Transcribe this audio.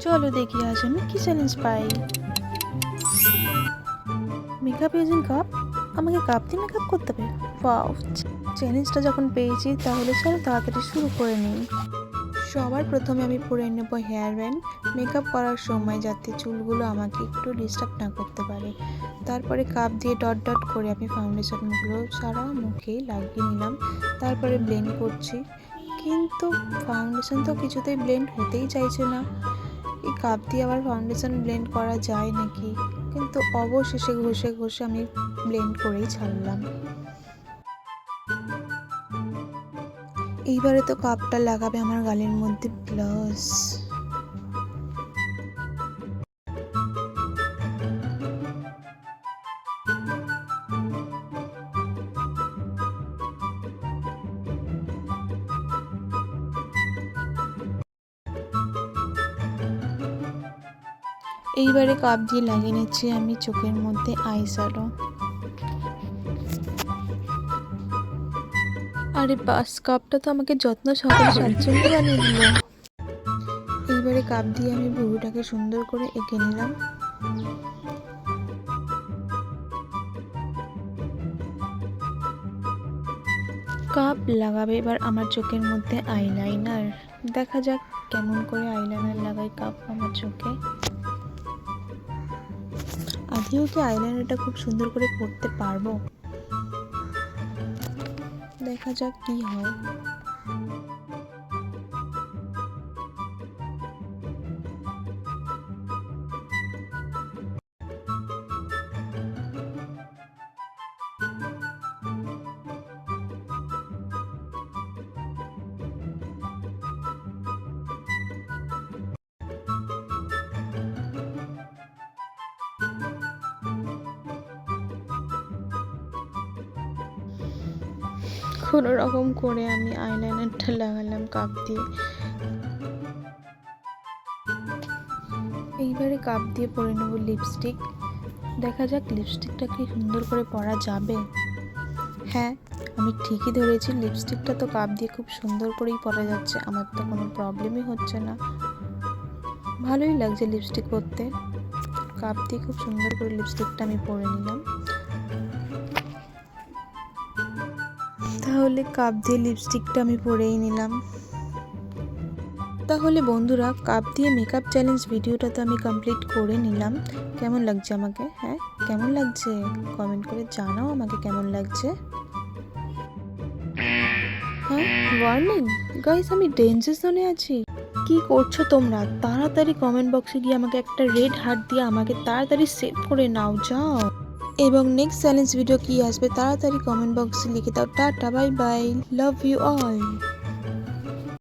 চলো দেখি আজ আমি কি চ্যালেঞ্জ পাই। মেকআপ ইউজিং কাপ আমাকে কাপ দিয়ে মেকআপ করতে হবে? ওয়াও চ্যালেঞ্জটা যখন পেয়েছি, তাহলে চলো তাড়াতাড়ি শুরু করে নিই। সবার প্রথমে আমি পরে নেব হেয়ার ব্যান্ড মেকআপ করার সময় যাতে চুলগুলো আমাকে একটু ডিস্টার্ব না করতে পারে। তারপরে কাপ দিয়ে ডট ডট করে আমি ফাউন্ডেশনগুলো সারা মুখে লাগিয়ে নিলাম। তারপরে ব্লেন্ড করছি। কিন্তু ফাউন্ডেশন তো কিছুতেই ব্লেন্ড হতেই চাইছে না। এই কাপ দিয়ে আবার ফাউন্ডেশন ব্লেন্ড করা যায় নাকি? কিন্তু অবশেষে ঘষে ঘষে আমি ব্লেন্ড করেই ছাড়লাম। এইবারে তো কাপটা লাগাবে আমার গালের মধ্যে প্লাস এইবারে কাপ দিয়ে লাগিয়ে নিচ্ছি আমি চোখের মধ্যে আইশ্যাডো আরে। বাস কাপটা তো আমাকে যত্ন সহকারে স্বাচ্ছন্দ্য বানিয়ে দিল। এইবারে কাপ দিয়ে আমি ভুরুটাকে সুন্দর করে এঁকে নিলাম। কাপ লাগাবে এবার আমার চোখের মধ্যে আইলাইনার দেখা যাক কেমন করে আইলাইনার লাগাই কাপ আমার চোখে। আদিও কি আইলাইনারটা খুব সুন্দর করে করতে পারব। দেখা যাক কি হয়। কোনো রকম করে আমি আইলাইনারটা লাগালাম কাপ দিয়ে। এইবারে কাপ দিয়ে পরে নেব লিপস্টিক দেখা যাক লিপস্টিকটা কি সুন্দর করে পরা যাবে। হ্যাঁ আমি ঠিকই ধরেছি লিপস্টিকটা তো কাপ দিয়ে খুব সুন্দর করেই পরা যাচ্ছে, আমার তো কোনো প্রবলেমই হচ্ছে না। ভালোই লাগছে লিপস্টিক পরতে। কাপ দিয়ে খুব সুন্দর করে লিপস্টিকটা আমি পরে নিলাম। তাহলে কাপ দিয়ে লিপস্টিকটা আমি পরেই নিলাম। তাহলে বন্ধুরা, কাপ দিয়ে মেকআপ চ্যালেঞ্জ ভিডিওটা তো আমি কমপ্লিট করে নিলাম। কেমন লাগছে আমাকে? হ্যাঁ কেমন লাগছে? কমেন্ট করে জানাও আমাকে কেমন লাগছে। হ্যাঁ ওয়ার্নিং গাইস আমি ডেঞ্জার জোনে আছি। কি করছ তোমরা? তাড়াতাড়ি কমেন্ট বক্সে গিয়ে আমাকে একটা রেড হার্ট দিয়ে আমাকে তাড়াতাড়ি সেভ করে নাও, যাও। এবং নেক্সট চ্যালেঞ্জ ভিডিও কি আসবে, তাড়াতাড়ি কমেন্ট বক্সে লিখে দাও। Tata bye bye love you all